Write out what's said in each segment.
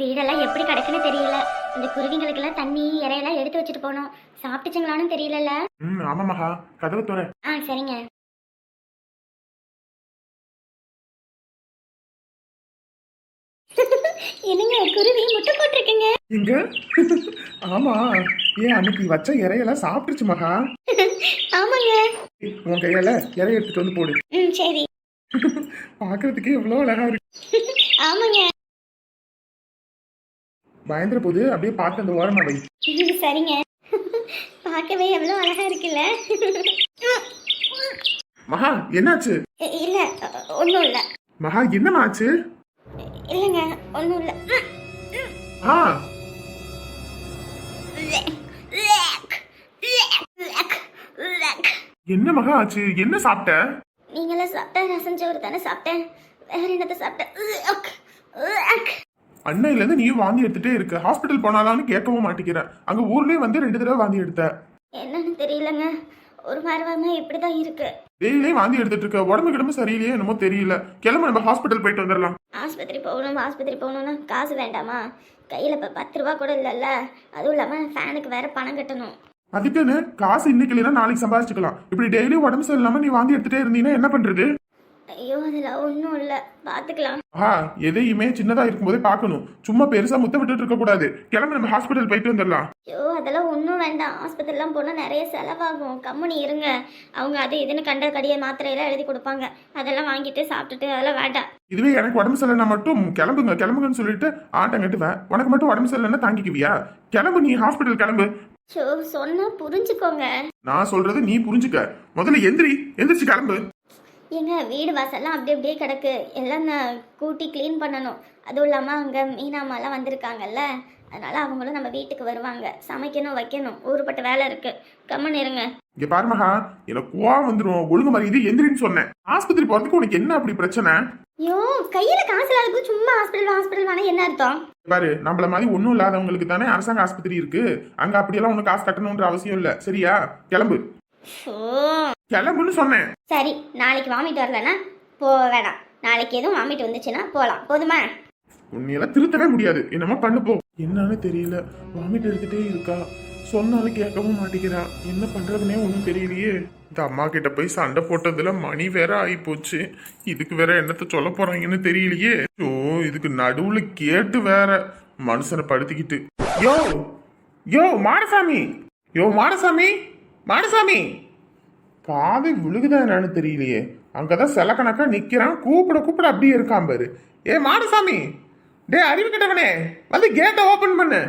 வீடெல்லாம் எப்படி கிடக்குன்னு தெரியல. இந்த குருவிங்களுக்கெல்லாம் தண்ணி இறையெல்லாம் எடுத்து வச்சுட்டு போனோம். சாப்பிட்டுச்சுங்களான்னு தெரியலல்ல. ம் ஆமா மகா. கதவு துற ஆ சரிங்க. என்னங்க குருவி முட்டை போட்டிருக்குங்க? இங்க? ஆமா. ஏன் அன்னைக்கு வச்ச இறையெல்லாம் சாப்பிட்டுச்சு மகா? ஆமாங்க. உன் கையால இறைய எடுத்துட்டு வந்து போடு. ம் சரி. பாக்குறதுக்கே எவ்வளவு அழகா இருக்கு. ஆமாங்க. பயந்துற போது அப்படியே பார்த்து அந்த ஓரமா வை. சரிங்க. பார்க்கவே எவ்வளோ அழகா இருக்குல்ல? மகா என்னாச்சு? இல்ல ஒன்றும் இல்லை. மகா என்னம்மா ஆச்சு? இல்லைங்க ஒன்றும் இல்லை. ஆ. என்ன மகா ஆச்சு? என்ன சாப்பிட்ட? நீங்களாம் சாப்பிட்டா ரசம் சோறு தானே சாப்பிட்டேன். வேற என்னத்தை சாப்பிட்டேன்? அன்னையில இருந்து நீயும் வாந்தி எடுத்துட்டே இருக்க. ஹாஸ்பிட்டல் போனாலான்னு கேட்கவும் மாட்டேங்கிற. அங்க ஊர்லயே வந்து ரெண்டு தடவை வாந்தி எடுத்த. என்னன்னு தெரியலங்க. ஒரு வாரமாக இப்படி தான் இருக்கு. டெய்லியே வாந்தி எடுத்துட்டு இருக்க. உடம்பு கிடம்பு சரியில்லையே என்னமோ தெரியல. கிளம்ப நம்ம ஹாஸ்பிட்டல் போயிட்டு வந்துடலாம் ஆஸ்பத்திரி போகணும் ஆஸ்பத்திரி போகணும்னா காசு வேண்டாமா? கையில் இப்போ பத்து ரூபா கூட இல்லைல்ல. அதுவும் இல்லாமல் ஃபேனுக்கு வேற பணம் கட்டணும். அதுக்குன்னு காசு இன்னைக்கு இல்லைன்னா நாளைக்கு சம்பாதிச்சுக்கலாம். இப்படி டெய்லி உடம்பு சரியில்லாம நீ வாந்தி எடுத்துட்டே இருந்தீங்கன்னா என்ன பண்றது? ஐயோ அதில் ஒன்றும் இல்லை. பார்த்துக்கலாம் ஆ எதையுமே சின்னதா இருக்கும்போதே பார்க்கணும். சும்மா பெருசா முத்த விட்டுட்டு இருக்க கூடாது. கிளம்ப நம்ம ஹாஸ்பிட்டல் போயிட்டு வந்துடலாம். ஐயோ அதெல்லாம் ஒன்றும் வேண்டாம். ஆஸ்பத்திரிலாம் போனால் நிறைய செலவாகும். கம்முனி இருங்க. அவங்க அது இதுன்னு கண்ட கடிய மாத்திரையெல்லாம் எழுதி கொடுப்பாங்க. அதெல்லாம் வாங்கிட்டு சாப்பிட்டுட்டு அதெல்லாம் வேண்டாம். இதுவே எனக்கு உடம்பு சரியில்லைனா மட்டும் கிளம்புங்க கிளம்புங்கன்னு சொல்லிட்டு ஆட்டம் கட்டுவேன் உனக்கு மட்டும் உடம்பு சரியில்லைன்னா தாங்கிக்குவியா? கிளம்பு நீ ஹாஸ்பிட்டல் கிளம்பு. ஸோ சொன்னால் புரிஞ்சுக்கோங்க. நான் சொல்றது நீ புரிஞ்சுக்க. முதல்ல எந்திரி. எந்திரிச்சு கிளம்பு. ஏங்க வீடு வாசல்லாம் அப்படி அப்படியே கிடக்கு. எல்லாம் நான் கூட்டி க்ளீன் பண்ணணும். அதுவும் இல்லாமல் அங்கே மீனாமாலாம் வந்திருக்காங்கல்ல. அதனால அவங்களும் நம்ம வீட்டுக்கு வருவாங்க. சமைக்கணும் வைக்கணும். ஊருப்பட்ட வேலை இருக்கு. கம்முன்னு இருங்க. இங்க பாரு மகா எனக்கு கோவம் வந்துரும். ஒழுங்கு மாதிரி இது எந்திரின்னு சொன்னேன். ஆஸ்பத்திரி போறதுக்கு உனக்கு என்ன அப்படி பிரச்சனை? ஐயோ கையில் காசு இல்லாதப்போ சும்மா ஹாஸ்பிட்டல் ஹாஸ்பிட்டல் வேணா என்ன அர்த்தம்? பாரு நம்மள மாதிரி ஒண்ணும் இல்லாதவங்களுக்கு தானே அரசாங்க ஆஸ்பத்திரி இருக்கு. அங்க அப்படியெல்லாம் ஒன்னும் காசு கட்டணும்ன்ற அவசியம் இல்ல. சரியா? கிளம்பு. ஓ கிளம்புன்னு சொன்னேன். சரி நாளைக்கு வாமிட் வரலன்னா போ வேணாம். நாளைக்கு எதுவும் வாமிட் வந்துச்சுன்னா போகலாம் போதுமா? உன்னையெல்லாம் திருத்தவே முடியாது. என்னமோ பண்ணு போ. என்னன்னு தெரியல. வாமிட் எடுத்துட்டே இருக்கா. சொன்னாலும் கேட்கவும் மாட்டேங்கிறா. என்ன பண்றதுனே ஒன்றும் தெரியலையே. இந்த அம்மா கிட்ட போய் சண்டை போட்டதுல மணி வேற ஆகி போச்சு இதுக்கு வேற என்னத்த சொல்ல போறாங்கன்னு தெரியலையே. ஓ இதுக்கு நடுவுல கேட்டு வேற. மனுஷனை படுத்திக்கிட்டு. யோ யோ மாடசாமி. யோ மாடசாமி. மாடசாமி. காதை விழுகுதா என்னன்னு தெரியலையே. அங்கதான் சில கணக்கா நிக்கிறான். கூப்பிட கூப்பிட அப்படியே இருக்கான் பாரு. ஏ மாடசாமி! டே அறிவு கிட்டவனே! வந்து கேட்டை ஓபன் பண்ணு.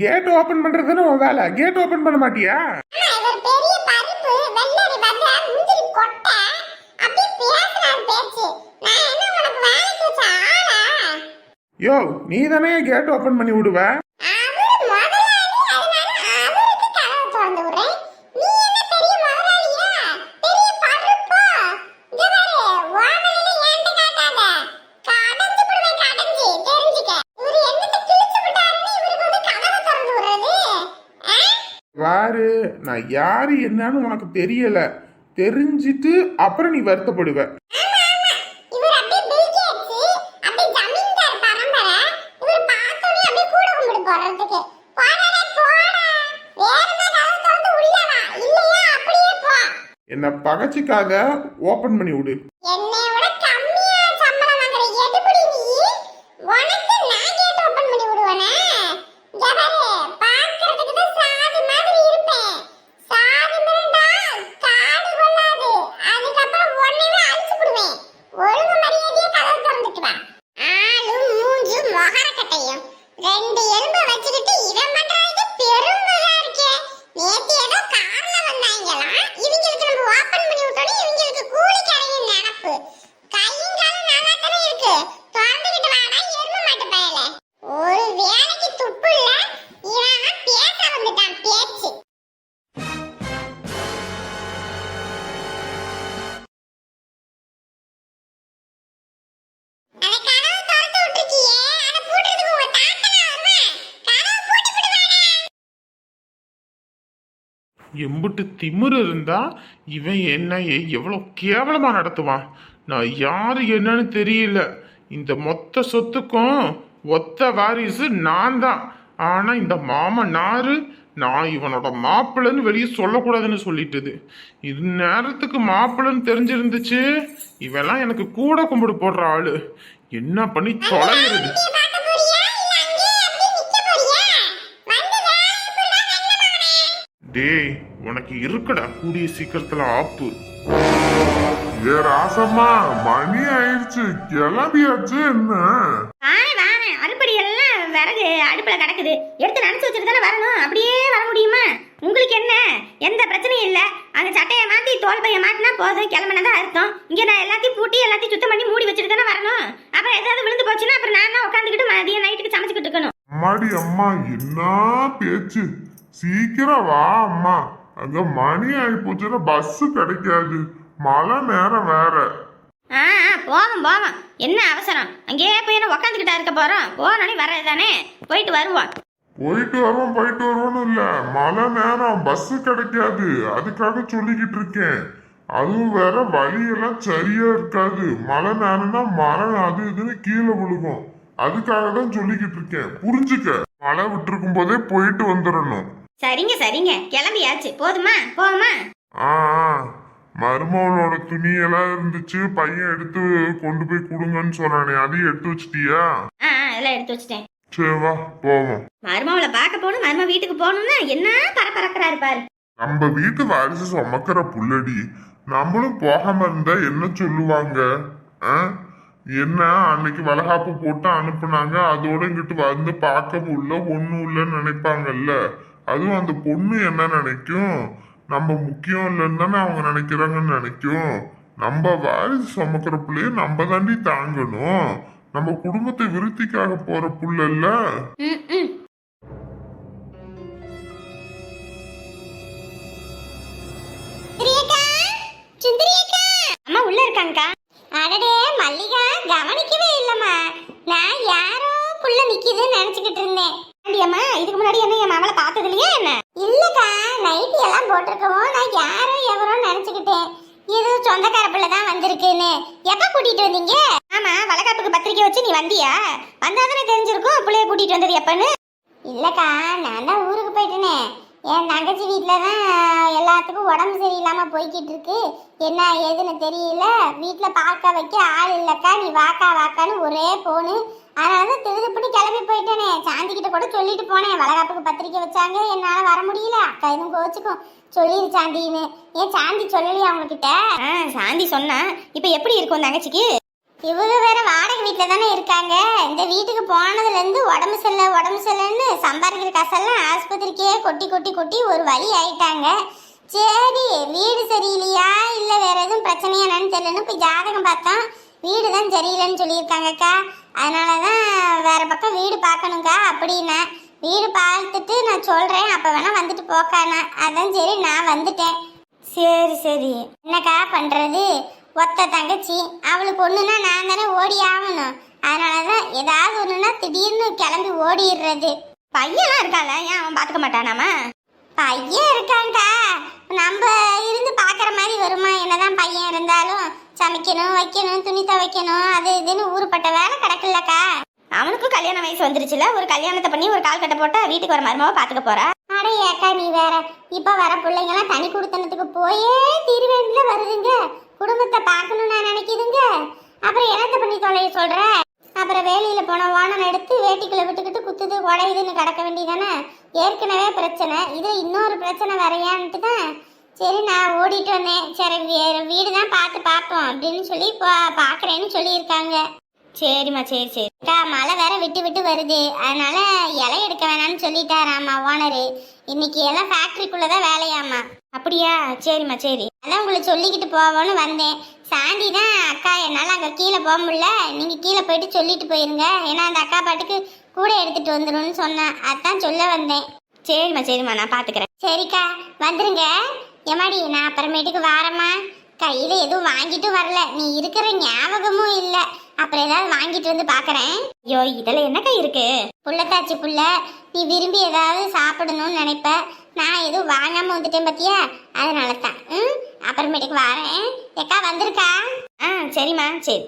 கேட் ஓபன் பண்றதுன்னு உன் வேலை. கேட் ஓபன் பண்ண மாட்டியா ஆனா இவர் பெரிய பருப்பு வெள்ளரி வந்த முந்திரி கொட்டை அப்படியே பேசுறாரு பேச்சு நான் என்ன உனக்கு வேலைக்கு வச்ச ஆளா யோ நீ தானே கேட் ஓபன் பண்ணி விடுவ அவரு முதலாளி அதனால அவருக்கு கதவை திறந்து விடுறேன் நீ என்ன பெரிய முதலாளியா பெரிய பருப்பா இங்க பாரு ஓவலையில ஏன்ட்ட காட்டாத கடஞ்சு விடுவேன் கடஞ்சு தெரிஞ்சுக்க இவரு என்னத்த கிழிச்சு விட்டாருன்னு இவருக்கு வந்து கதவை திறந்து விடுறது? ஆ? வாரு நான் யாரு என்னன்னு உனக்கு தெரியல. தெரிஞ்சிட்டு அப்புறம் நீ வருத்தப்படுவ ஆமா ஆமா இவர் அப்படியே பில் கேட்ஸ் அப்படியே ஜமீன்தார் பரம்பரை இவர் பார்த்தோன்னே அப்படியே கூட கும்பிடு போறதுக்கு போடா போடா வேற கதவை திறந்து உள்ள வா இல்லையா அப்படியே போ என்னை பகச்சிக்காக ஓப்பன் பண்ணி விடு. எம்புட்டு திமிரு இருந்தா இவன் என்ன எவ்வளோ எவ்வளவு கேவலமா நடத்துவான்? நான் யாரு என்னன்னு தெரியல. இந்த மொத்த சொத்துக்கும் ஒத்த வாரிசு நான் தான். ஆனா இந்த மாமன் நாரு நான் இவனோட மாப்பிள்ளைன்னு வெளியே சொல்லக்கூடாதுன்னு சொல்லிட்டுது. இது நேரத்துக்கு மாப்பிள்ளைன்னு தெரிஞ்சிருந்துச்சு. இவெல்லாம் எனக்கு கூட கும்பிடு போடுற ஆளு. என்ன பண்ணி தொலைகிறது பார்க்க போறியா இல்ல அங்கேயே அப்படியே நிக்க போறியா வந்து வேலையை ஃபுல்லா கண்ணமானே டேய் உனக்கு இருக்குடா. கூடிய சீக்கிரத்துல ஆப்பு. ஏ ராசம்மா மணி ஆயிடுச்சு. கிளம்பியாச்சு என்ன? வாரே வாரே அறுப்படி எல்லாம் விறகு அடுப்புல கிடக்குது. எடுத்து நினைச்சு வச்சுட்டு தானே வரணும். அப்படியே வர முடியுமா? உங்களுக்கு என்ன? எந்த பிரச்சனையும் இல்ல. அந்த சட்டையை மாத்தி தோல் பைய மாட்டினா போதும். கிளம்பினதா அர்த்தம். இங்க நான் எல்லாத்தையும் பூட்டி எல்லாத்தையும் சுத்தம் பண்ணி மூடி வச்சுட்டு தானே வரணும். அப்புறம் ஏதாவது விழுந்து போச்சுன்னா அப்புறம் நான் தான் உட்காந்துக்கிட்டு மதியம் நைட்டுக்கு சமைச்சுக்கிட்டு இருக்கணும். அம்மாடி அம்மா என்ன பேச்சு? சீக்கிரம் வா அம்மா. அங்க மணி ஆகி போச்சுன்னா பஸ் கிடைக்காது. மழை நேரம் வேற. ஆ போவோம் போவோம். என்ன அவசரம்? அங்கேயே போய் என்ன உக்காந்துக்கிட்டா இருக்க போறோம்? போனோடனே வர்றது தானே போயிட்டு வருவோம். போயிட்டு வருவோம் போயிட்டு வருவோம்னு இல்ல. மழை நேரம் பஸ் கிடைக்காது. அதுக்காக சொல்லிக்கிட்டு இருக்கேன். அதுவும் வேற வழியெல்லாம் சரியா இருக்காது. மழை நேரம்னா மரம் அது இதுன்னு கீழே விழுகும். அதுக்காக தான் சொல்லிக்கிட்டு இருக்கேன். புரிஞ்சுக்க. மழை விட்டுருக்கும் போதே போயிட்டு வந்துடணும். சரிங்க சரிங்க. கிளம்பியாச்சு. போதுமா? போவோமா? ஆ. மருமகளோட துணியெல்லாம் இருந்துச்சு. பையன் எடுத்து கொண்டு போய் கொடுங்கன்னு சொன்னானே. அதையும் எடுத்து வச்சிட்டியா? ஆ எல்லாம் எடுத்து வச்சிட்டேன். சரி வா போவோம். மருமவளை பார்க்க போகணும். மரும வீட்டுக்கு போகணும்னா என்ன பரபரக்கிறாரு பாரு. நம்ம வீட்டு வாரிசு சுமக்கிற புள்ளடி. நம்மளும் போகாம இருந்தா என்ன சொல்லுவாங்க? ஆ? என்ன அன்னைக்கு வளகாப்பு போட்டு அனுப்புனாங்க. அதோட இங்கிட்டு வந்து பார்க்க உள்ள ஒண்ணும் இல்லைன்னு நினைப்பாங்கல்ல. அதுவும் அந்த பொண்ணு என்ன நினைக்கும்? நம்ம முக்கியம் இல்லைன்னு தானே அவங்க நினைக்கிறாங்கன்னு நினைக்கும். நம்ம வாரிசு சுமக்கிற பிள்ளைய நம்ம தாண்டி தாங்கணும். நம்ம குடும்பத்தை விருத்திக்காக போற புள்ள இல்ல. அம்மா உள்ள இருக்காங்கக்கா. அடடே மல்லிகா கவனிக்கவே இல்லம்மா. நான் யாரோ புள்ள நிக்குதுன்னு நினைச்சுக்கிட்டு இருந்தேன். அம்மா இதுக்கு முன்னாடி என்ன என் மாமலை பார்த்தது இல்லையா என்ன? இல்லக்கா நைட்டி எல்லாம் போட்டிருக்கவும் நான் யாரோ எவரோ நினைச்சுக்கிட்டேன். ஏதோ சொந்தக்கார பிள்ளை தான் வந்திருக்குன்னு. எப்ப கூட்டிட்டு வந்தீங்க? ஆமா வளகாப்புக்கு பத்திரிக்கை வச்சு நீ வந்தியா? வந்தாதானே தெரிஞ்சிருக்கும் பிள்ளைய கூட்டிட்டு வந்தது எப்பன்னு. இல்லக்கா நான் தான் ஊருக்கு போயிட்டேனே. என் தங்கச்சி வீட்டில் தான் எல்லாத்துக்கும் உடம்பு சரியில்லாமல் போய்கிட்டு இருக்கு. என்ன ஏதுன்னு தெரியல. வீட்டில் பார்க்க வைக்க ஆள் இல்லைக்கா. நீ வாக்கா வாக்கான்னு ஒரே போனு அதனால தான் திருதுப்படி கிளம்பி போயிட்டேனே. சாந்தி கிட்ட கூட சொல்லிட்டு போனேன். வளகாப்புக்கு பத்திரிக்கை வச்சாங்க. என்னால் வர முடியல. அக்கா எதுவும் கோச்சுக்கும். சொல்லிடு சாந்தின்னு. ஏன் சாந்தி சொல்லலையா அவங்கக்கிட்ட ஆ சாந்தி சொன்னா. இப்ப எப்படி இருக்கும் தங்கச்சிக்கு? இவங்க வேற வாடகை வீட்டில் தானே இருக்காங்க. இந்த வீட்டுக்கு போனதுலேருந்து உடம்பு சரியில்லை உடம்பு சரியில்லைன்னு சம்பாதிக்கிற காசெல்லாம் ஆஸ்பத்திரிக்கே கொட்டி கொட்டி கொட்டி ஒரு வழி ஆயிட்டாங்க. சரி வீடு சரியில்லையா? இல்லை வேற எதுவும் பிரச்சனையா என்னன்னு தெரியலன்னு போய் ஜாதகம் பார்த்தோம். வீடு தான் சரியில்லைன்னு சொல்லியிருக்காங்கக்கா. அதனால தான் வேறு பக்கம் வீடு பார்க்கணுங்க்கா அப்படின்னா. வீடு பார்த்துட்டு நான் சொல்கிறேன் அப்போ வேணால் வந்துட்டு போக்கானா. அதான் சரி நான் வந்துட்டேன். சரி சரி. என்னக்கா பண்ணுறது ஒத்த தங்கச்சி. அவளுக்கு ஒன்றுனா நான் தானே ஓடி ஆகணும். அதனாலதான் ஏதாவது ஒன்றுனா திடீர்னு கிளம்பி ஓடிடுறது. பையனாக இருக்கால ஏன் அவன் பார்த்துக்க மாட்டானாமா? பையன் இருக்காங்கக்கா நம்ம இருந்து பாக்குற மாதிரி வருமா? என்னதான் பையன் இருந்தாலும் சமைக்கணும் வைக்கணும் துணி துவைக்கணும் அது இதுன்னு ஊருப்பட்ட வேலை கிடக்குல்லக்கா. அவனுக்கும் கல்யாண வயசு வந்துருச்சுல ஒரு கல்யாணத்தை பண்ணி ஒரு கால் கட்ட போட்டா வீட்டுக்கு வர மருமாவை பாத்துக்க போறா. அட ஏக்கா நீ வேற. இப்ப வர பிள்ளைங்கலாம் தனி குடுத்தனத்துக்கு போயே தீர்வேண்டில வருதுங்க. குடும்பத்தை பார்க்கணும்னு நான் நினைக்குதுங்க. அப்புறம் என்னத்த பண்ணி தொலைய சொல்ற? அப்புறம் வேலையில் போன ஓனம் எடுத்து வேட்டிக்குள்ள விட்டுக்கிட்டு குத்துது உடையுதுன்னு கிடக்க வேண்டியதானே? ஏற்கனவே பிரச்சனை. இது இன்னொரு பிரச்சனை வரையான்ட்டு தான் சரி நான் ஓடிட்டு வந்தேன். சரி வீடு தான் பார்த்து பார்ப்போம் அப்படின்னு சொல்லி பா- பார்க்குறேன்னு சொல்லியிருக்காங்க. சரிம்மா சரி சரி. அக்கா மழை வேற விட்டு விட்டு வருது. அதனால இலை எடுக்க வேணாம்னு சொல்லிட்டாராம்மா ஓனரு. இன்னைக்கு எல்லாம் ஃபேக்ட்ரிக்குள்ளே தான் வேலையாமா அப்படியா? சரிம்மா சரி. அதான் உங்களை சொல்லிக்கிட்டு போவோன்னு வந்தேன். சாந்தி தான் அக்கா என்னால் அங்கே கீழே போக முடியல. நீங்கள் கீழே போயிட்டு சொல்லிட்டு போயிருங்க. ஏன்னா அந்த அக்கா பாட்டுக்கு கூட எடுத்துட்டு வந்துரும்னு சொன்னேன். அதான் சொல்ல வந்தேன். சரிம்மா சரிம்மா நான் பாத்துக்கிறேன். சரிக்கா வந்துருங்க. எம்மாடி நான் அப்புறமேட்டுக்கு வாரம்மா. கையில் எதுவும் வாங்கிட்டு வரல. நீ இருக்கிற ஞாபகமும் இல்லை. அப்புறம் ஏதாவது வாங்கிட்டு வந்து பார்க்குறேன் ஐயோ இதுல என்னக்கா இருக்கு? புள்ளத்தாச்சி புள்ள நீ விரும்பி ஏதாவது சாப்பிடணும்னு நினைப்ப. நான் எதுவும் வாங்காம வந்துட்டேன் பத்தியா? அதனால தான் ம்? அப்புறமேட்டுக்கு வரேன். எக்கா வந்திருக்கா? ஆ சரிம்மா. சரி.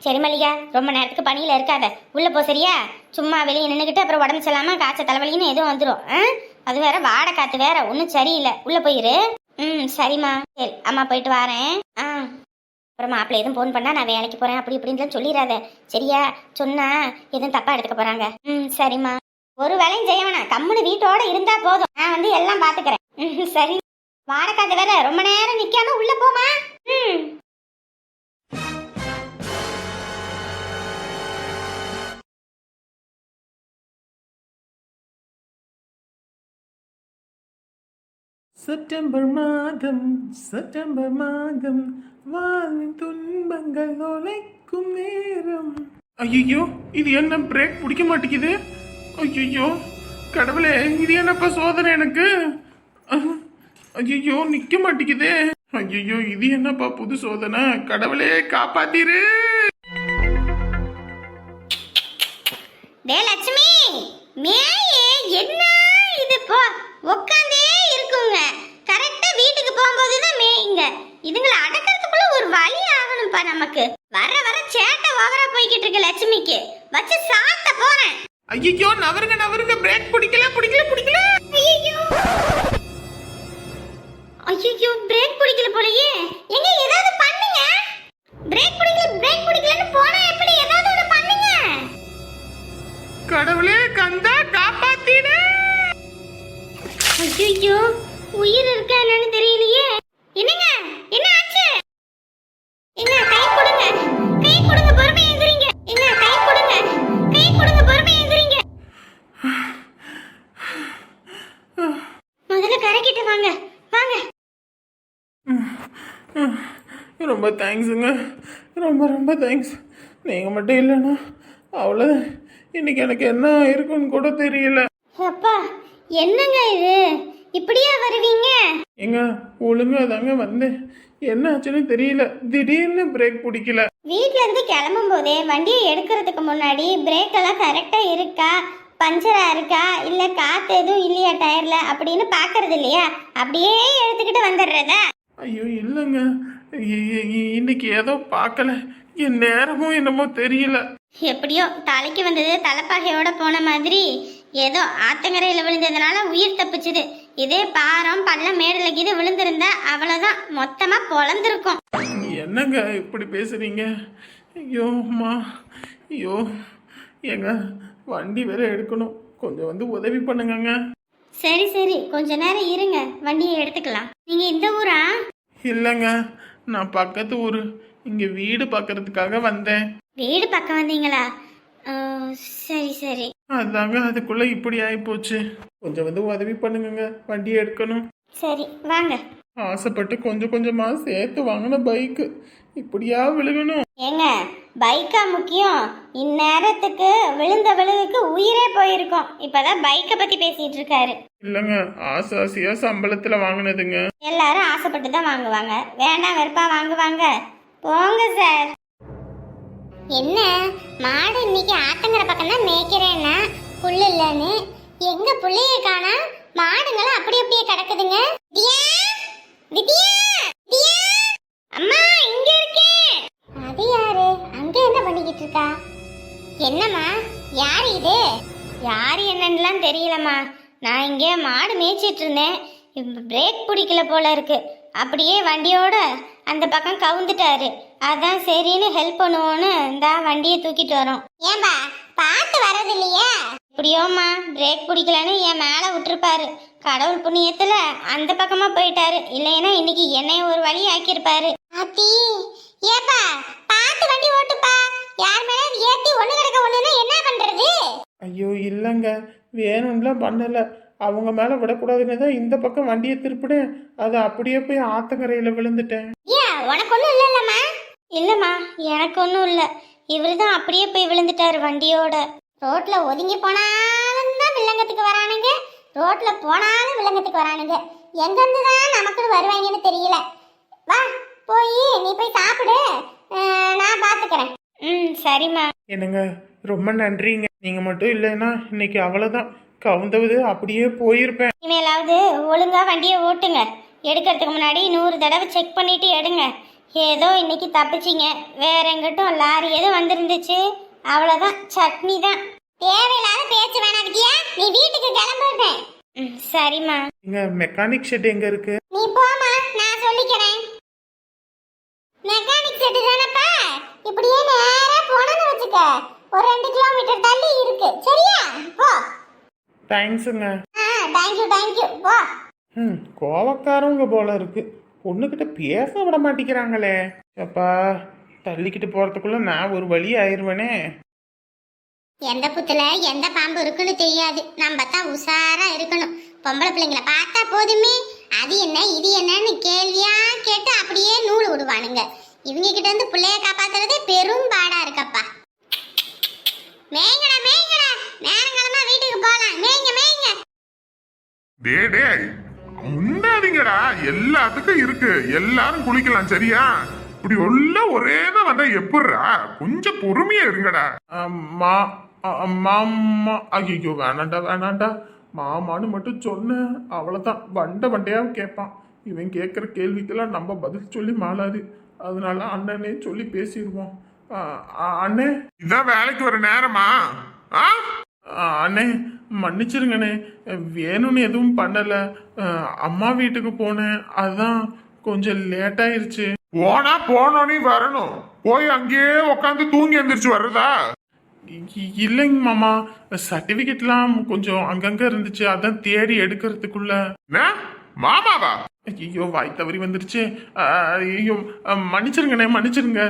சரி மல்லிகா. ரொம்ப நேரத்துக்கு பணியில் இருக்காத. உள்ளே போ சரியா? சும்மா வெளியே நின்றுக்கிட்டு அப்புறம் உடம்பு சரியில்லாமல் காய்ச்சல் தலைவலின்னு எதுவும் வந்துடும் ஆ? அது வேற வாடை காற்று வேற. ஒன்றும் சரியில்லை. உள்ளே போயிரு. ம் சரிம்மா. சரி அம்மா போயிட்டு வரேன். ஆ. அப்புறம் மாப்பிள்ளை எதுவும் ஃபோன் பண்ணால் நான் வேலைக்கு போகிறேன் அப்படி இப்படின்லாம் சொல்லிடாத சரியா? சொன்னால் எதுவும் தப்பாக எடுத்துக்க போகிறாங்க ம் சரிம்மா. ஒரு வேலையும் செய்ய வேணாம். கம்முனு வீட்டோட இருந்தா போதும். நான் வந்து எல்லாம் பார்த்துக்கிறேன் ம் சரி. வாடக்காத்து வேற ரொம்ப நேரம் நிக்காம உள்ள போமா? ம். செப்டம்பர் மாதம் செப்டம்பர் மாதம். வாழ்வின் துன்பங்கள் தொலைக்கும் நேரம். ஐயோ இது என்ன பிரேக் பிடிக்க மாட்டேங்குது. ஐயோ கடவுளே இது என்னப்பா சோதனை எனக்கு? ஐயோ நிக்க மாட்டேங்குதே. ஐயோ இது என்னப்பா புது சோதனை? கடவுளே காப்பாத்திரு. டே லட்சுமி மேயே என்ன இது? போ உட்காந்தே இருக்குங்க. கரெக்டா வீட்டுக்கு போகும்போது தான் மேயுங்க. இதுங்களை அடக்கிறதுக்குள்ள ஒரு வழி ஆகணும்ப்பா நமக்கு. வர வர சேட்டை ஓவரா போய்கிட்டு இருக்கு லட்சுமிக்கு. வச்சு சாத்த போறேன். ஐயோ நவருங்க நவருங்க பிரேக் பிடிக்கல பிடிக்கல பிடிக்கல. ஐயோ பிரேக் பிடிக்கல போலயே. எங்க ஏதாவது பண்ணுங்க. பிரேக் பிடிக்கல பிரேக் பிடிக்கலன்னு போனா எப்படி ஏதாவது ஒண்ணு பண்ணுங்க. கடவுளே கந்தா காப்பாத்திடு. ஐயோ உயிர் இருக்கா என்னன்னு தெரியலையே. என்னங்க? ரொம்ப தேங்க்ஸுங்க ரொம்ப ரொம்ப தேங்க்ஸ் நீங்கள் மட்டும் இல்லைன்னா அவ்வளோதான் இன்னைக்கு எனக்கு என்ன இருக்குன்னு கூட தெரியல. அப்பா என்னங்க இது? இப்படியா வருவீங்க? எங்க ஒழுங்கா தாங்க வந்தேன். என்ன ஆச்சுன்னு தெரியல. திடீர்னு பிரேக் பிடிக்கல. வீட்ல இருந்து கிளம்பும் போதே வண்டியை எடுக்கிறதுக்கு முன்னாடி பிரேக் எல்லாம் கரெக்டா இருக்கா? பஞ்சரா இருக்கா? இல்ல காத்து எதுவும் இல்லையா டயர்ல அப்படின்னு பாக்குறது இல்லையா? அப்படியே எடுத்துக்கிட்டு வந்துடுறதா? ஐயோ இல்லைங்க. இன்னைக்கு ஏதோ பார்க்கல. என் நேரமும் என்னமோ தெரியல. எப்படியோ தலைக்கு வந்தது தலைப்பாகையோட போன மாதிரி. ஏதோ ஆத்தங்கரையில் விழுந்ததுனால உயிர் தப்பிச்சுது. இதே பாரம் பள்ளம் மேடுல கீது விழுந்திருந்தா அவ்வளோதான் மொத்தமா பொழந்திருக்கும் என்னங்க இப்படி பேசுறீங்க? ஐயோ அம்மா. ஐயோ. ஏங்க வண்டி வேற எடுக்கணும். கொஞ்சம் வந்து உதவி பண்ணுங்கங்க. சரி சரி. கொஞ்ச நேரம் இருங்க. வண்டியை எடுத்துக்கலாம். நீங்க இந்த ஊரா? இல்லைங்க. நான் பக்கத்து ஊர். இங்கே வீடு பார்க்கறதுக்காக வந்தேன். வீடு பக்கம் வந்தீங்களா? ஆ, சரி சரி. அதாங்க அதுக்குள்ள இப்படி ஆயிப்போச்சு. கொஞ்சம் வந்து உதவி பண்ணுங்கங்க. வண்டியை எடுக்கணும். சரி வாங்க. ஆசைப்பட்டு கொஞ்சம் கொஞ்சமா சேர்த்து வாங்கின பைக்கு. இப்படியா விழுகணும். ஏங்க பைக்கா முக்கியம். இந்நேரத்துக்கு விழுந்த விழுவுக்கு உயிரே போயிருக்கும். இப்பதான் பைக்கை பத்தி பேசிட்டு இருக்காரு இல்லைங்க ஆசை ஆசையா சம்பளத்துல வாங்கினதுங்க. எல்லாரும் ஆசைப்பட்டு தான் வாங்குவாங்க. வேண்டாம் வெறுப்பா வாங்குவாங்க. போங்க சார் என்ன? மாடு இன்னைக்கு ஆத்தங்கர பக்கம் தான் மேய்க்கிறேன்னா புல்லு இல்லைன்னு. எங்க புள்ளைய காணா மாடுங்களும் அப்படி அப்படியே கிடக்குதுங்க? வித்யா? வித்யா? வித்யா? அம்மா இங்க இருக்கேன் அது யாரு? அங்க என்ன பண்ணிக்கிட்டு இருக்கா என்னம்மா? யார் இது? யார் என்னன்னுலாம் தெரியலம்மா. நான் இங்கே மாடு மேய்ச்சிட்டு இருந்தேன் பிரேக் பிடிக்கல போல இருக்கு. அப்படியே வண்டியோட அந்த பக்கம் கவுந்துட்டாரு. அதான் சரின்னு ஹெல்ப் பண்ணுவோன்னு இந்த வண்டியை தூக்கிட்டு வரோம். ஏன்பா பாட்டு வர்றது இல்லையா? இப்படியோம்மா பிரேக் பிடிக்கலன்னு என் மேலே விட்டுருப்பாரு. கடவுள் புண்ணியத்தில் அந்த பக்கமாக போயிட்டாரு. இல்லைன்னா இன்னைக்கு என்னை ஒரு வழி ஆக்கியிருப்பாரு. அத்தி ஏப்பா பாட்டு வண்டி ஓட்டுப்பா. யார் மேல ஏத்தி ஒண்ணு கிடக்க ஒண்ணுன்னா என்ன பண்றது? ஐயோ இல்லைங்க. வேணும்லாம் பண்ணல. அவங்க மேல விடக்கூடாதுன்னு தான் இந்த பக்கம் வண்டியை திருப்பினேன். அது அப்படியே போய் ஆத்தங்கரையில விழுந்துட்டேன். ஏன் உனக்கு ஒண்ணும் இல்லல்லம்மா? இல்லைம்மா எனக்கு ஒன்றும் இல்லை. இவர் தான் அப்படியே போய் விழுந்துட்டாரு வண்டியோட. ரோட்ல ஒதுங்கி போனாலும் தான் வில்லங்கத்துக்கு வரானுங்க. ரோட்ல போனாலும் வில்லங்கத்துக்கு வரானுங்க. எங்க இருந்து தான் நமக்குன்னு வருவாங்கன்னு தெரியல. வா போய் நீ போய் சாப்பிடு. நான் பாத்துக்கிறேன். ம் சரிம்மா என்னங்க ரொம்ப நன்றிங்க. நீங்க மட்டும் இல்லைன்னா இன்னைக்கு அவ்வளோதான் கவுந்தவது அப்படியே போயிருப்பேன். இனிமேலாவது ஒழுங்கா வண்டியை ஓட்டுங்க. எடுக்கிறதுக்கு முன்னாடி நூறு தடவை செக் பண்ணிட்டு எடுங்க. ஏதோ இன்னைக்கு தப்பிச்சிங்க. வேற எங்கிட்டும் லாரி எதுவும் வந்திருந்துச்சு. அவ்வளோதான் சட்னி தான். தேவையில்லாத பேச்சு வேணாம் வித்யா நீ வீட்டுக்கு கிளம்புறேன். சரிம்மா இங்க மெக்கானிக் ஷெட் எங்க இருக்கு? நீ போமா நான் சொல்லிக்கிறேன். செட்டு தானப்பா இப்படியே நேரா போனன்னு வச்சுக்க. ஒரு ரெண்டு கிலோமீட்டர் தள்ளி இருக்கு. சரியா? போ. தேங்க்ஸுங்க ஆ தேங்க்யூ தேங்க்யூ போ. ம் கோவக்காரவங்க போல இருக்கு. பொண்ணுகிட்ட பேச விட மாட்டேங்கிறாங்களே. அப்பா தள்ளிக்கிட்டு போறதுக்குள்ள நான் ஒரு வழி ஆயிருவேனே. எந்த புத்துல எந்த பாம்பு இருக்குன்னு தெரியாது. நம்ம தான் உஷாரா இருக்கணும். பொம்பளை பிள்ளைங்கள பார்த்தா போதுமே. அது என்ன இது என்னன்னு கேள்வியா கேட்டு அப்படியே நூல் விடுவானுங்க. இவங்க கிட்ட இருந்து பிள்ளைய காப்பாத்துறதே பெரும் பாடா இருக்கப்பா. மேய்ங்கடா மேய்ங்கடா. நேரங்களமா வீட்டுக்கு போலாம். மேய்ங்க மேய்ங்க. டே டே. முன்னாடிங்கடா எல்லாத்துக்கும் இருக்கு. எல்லாரும் குளிக்கலாம் சரியா? இப்படி உள்ள ஒரே தான் வந்தா எப்படிரா கொஞ்சம் பொறுமையா இருங்கடா. அம்மா அ- மாமா ஐயோ வேணாண்டா வேணாண்டா. மாமான்னு மட்டும் சொன்னேன் அவ்வளோதான் வண்ட வண்டையாக கேட்பான். இவன் கேட்குற கேள்விக்கெல்லாம் நம்ம பதில் சொல்லி மாளாது. அதனால அண்ணனே சொல்லி பேசிடுவோம். அண்ணே. இதான் வேலைக்கு வர நேரமா? ஆ? அண்ணே மன்னிச்சிருங்கண்ணே. வேணும்னு எதுவும் பண்ணலை. அம்மா வீட்டுக்கு போனேன். அதான் கொஞ்சம் லேட் ஆயிருச்சு. போனா போனோனே வரணும். போய் அங்கேயே உட்காந்து தூங்கி எந்திரிச்சு வர்றதா? இல்லைங்க மாமா. சர்டிஃபிகேட்லாம் கொஞ்சம் அங்கங்க இருந்துச்சு. அதான் தேடி எடுக்கிறதுக்குள்ள? மாமாவா? ஐயோ வாய் தவறி வந்துருச்சு. ஐயோ மன்னிச்சிருங்கண்ணே மன்னிச்சிருங்க.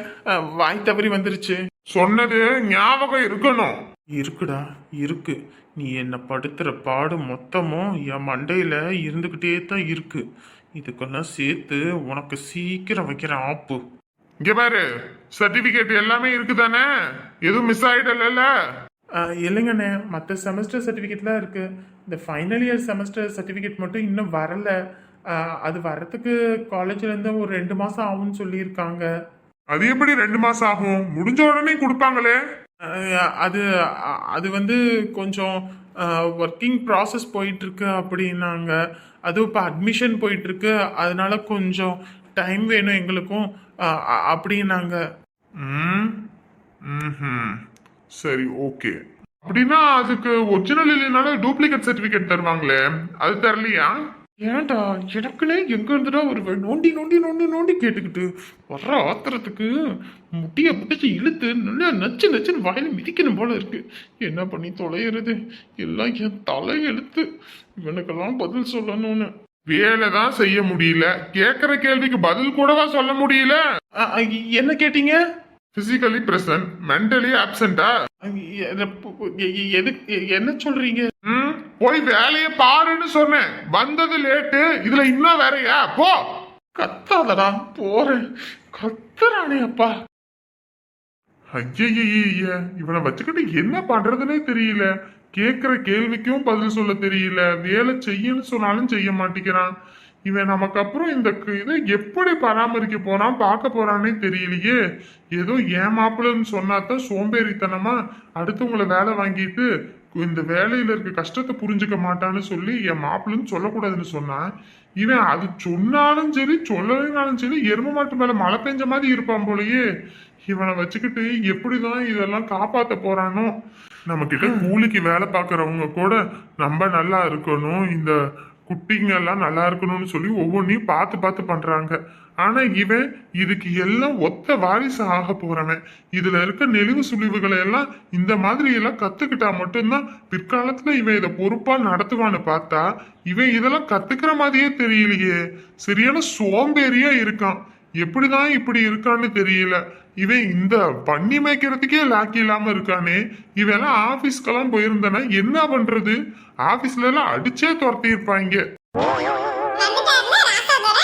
வாய் தவறி வந்துருச்சு. சொன்னது ஞாபகம் இருக்கணும். இருக்குடா இருக்கு. நீ என்னை படுத்துற பாடு மொத்தமும் என் மண்டையில இருந்துக்கிட்டே தான் இருக்கு. இதுக்கெல்லாம் சேர்த்து உனக்கு சீக்கிரம் வைக்கிற ஆப்பு. இங்க பாரு சர்டிபிகேட் எல்லாமே இருக்குதானே? எதுவும் மிஸ் ஆயிடல அஹ், இல்லைங்கண்ணே மற்ற செமஸ்டர் சர்டிஃபிகேட்லாம் இருக்கு. இந்த ஃபைனல் இயர் செமஸ்டர் சர்டிஃபிகேட் மட்டும் இன்னும் வரல. அது வரத்துக்கு காலேஜ்ல இருந்து ஒரு ரெண்டு மாசம் ஆகும்னு சொல்லியிருக்காங்க. அது எப்படி ரெண்டு மாசம் ஆகும்? முடிஞ்ச உடனே கொடுப்பாங்களே. அது அது வந்து கொஞ்சம் ஒர்க்கிங் ப்ராசஸ் போயிட்டு இருக்கு அப்படின்னாங்க. அதுவும் இப்போ அட்மிஷன் போயிட்டு இருக்கு அதனால கொஞ்சம் டைம் வேணும் எங்களுக்கும். அப்படின்னாங்க. ம் ம்ஹும். சரி ஓகே அப்படின்னா அதுக்கு ஒரிஜினல் இல்லைனால டூப்ளிகேட் சர்டிபிகேட் தருவாங்களே. அது தரலையா? ஏன்டா எனக்குன்னே எங்க இருந்துடா ஒரு நோண்டி நோண்டி நோண்டி நோண்டி கேட்டுக்கிட்டு வர்ற ஆத்திரத்துக்கு முட்டியை பிடிச்சி இழுத்து நல்லா நச்சு நச்சுன்னு வாயில் மிதிக்கணும் போல இருக்கு. என்ன பண்ணி தொலைகிறது எல்லாம் என் தலை எழுத்து. இவனுக்கெல்லாம் பதில் சொல்லணும்னு. வேலை தான் செய்ய முடியல. கேட்குற கேள்விக்கு பதில் கூடவா சொல்ல முடியல? என்ன கேட்டீங்க? பிசிக்கலி பிரசன்ட் மென்டலி ஆப்சண்டா என்ன சொல்றீங்க? போய் வேலையை பாருன்னு சொன்னேன். வந்தது லேட்டு இதுல இன்னும் வேறையா? போ. கத்தாதடா போறேன். கத்துறானே அப்பா. ஐயய்ய இவனை வச்சுக்கிட்டு என்ன பண்றதுனே தெரியல. கேக்குற கேள்விக்கும் பதில் சொல்ல தெரியல. வேலை செய்யன்னு சொன்னாலும் செய்ய மாட்டேங்கிறான். இவன் நமக்கு அப்புறம் இந்த இதை எப்படி பராமரிக்க போறான் பார்க்க போறானே தெரியலையே. ஏதோ ஏன் மாப்பிள்ளன்னு சொன்னாதான் சோம்பேறித்தனமா அடுத்தவங்கள வேலை வாங்கிட்டு இந்த வேலையில இருக்க கஷ்டத்தை புரிஞ்சுக்க மாட்டான்னு சொல்லி என் மாப்பிள்ளன்னு சொல்லக்கூடாதுன்னு சொன்னான். இவன் அது சொன்னாலும் சரி சொல்லலைனாலும் சரி எரும மாட்டு மேல மழை பெஞ்ச மாதிரி இருப்பான் போலயே. இவனை வச்சுக்கிட்டு எப்படிதான் இதெல்லாம் காப்பாத்த போறானோ. நம்ம கிட்ட கூலிக்கு வேலை பார்க்கறவங்க கூட நம்ம நல்லா இருக்கணும். இந்த குட்டிங்க எல்லாம் நல்லா இருக்கணும்னு சொல்லி ஒவ்வொன்றையும் பார்த்து பார்த்து பண்றாங்க. ஆனா இவன் இதுக்கு எல்லாம் ஒத்த வாரிசு ஆக போறவன். இதுல இருக்க நெளிவு சுழிவுகளை எல்லாம் இந்த மாதிரி எல்லாம் கத்துக்கிட்டா மட்டும்தான் பிற்காலத்துல இவன் இதை பொறுப்பா நடத்துவான்னு பார்த்தா இவன் இதெல்லாம் கத்துக்கிற மாதிரியே தெரியலையே. சரியான சோம்பேறியா இருக்கான். எப்படிதான் இப்படி இருக்கான்னு தெரியல. இவன் இந்த பண்ணி மேய்க்கிறதுக்கே லாக்கி இல்லாம இருக்கானே. இவன் எல்லாம் ஆபீஸ்க்கெல்லாம் போயிருந்தானா என்ன பண்றது? ஆபீஸ்ல எல்லாம் அடிச்சே துரத்தி இருப்பாங்க வந்துட்டாருல ராசாதுரை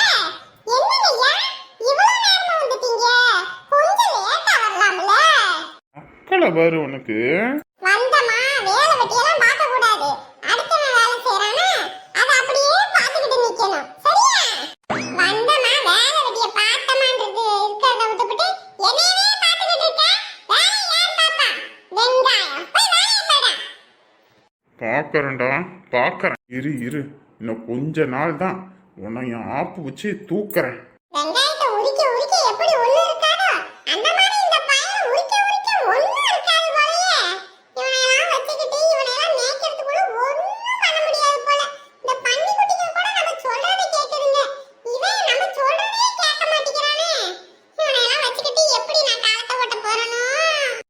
பார்க்கறேன்டா பார்க்குறேன் இரு இரு. இன்னும் கொஞ்ச நாள் தான் உன்னை என் ஆப்பு வச்சு தூக்குறேன்.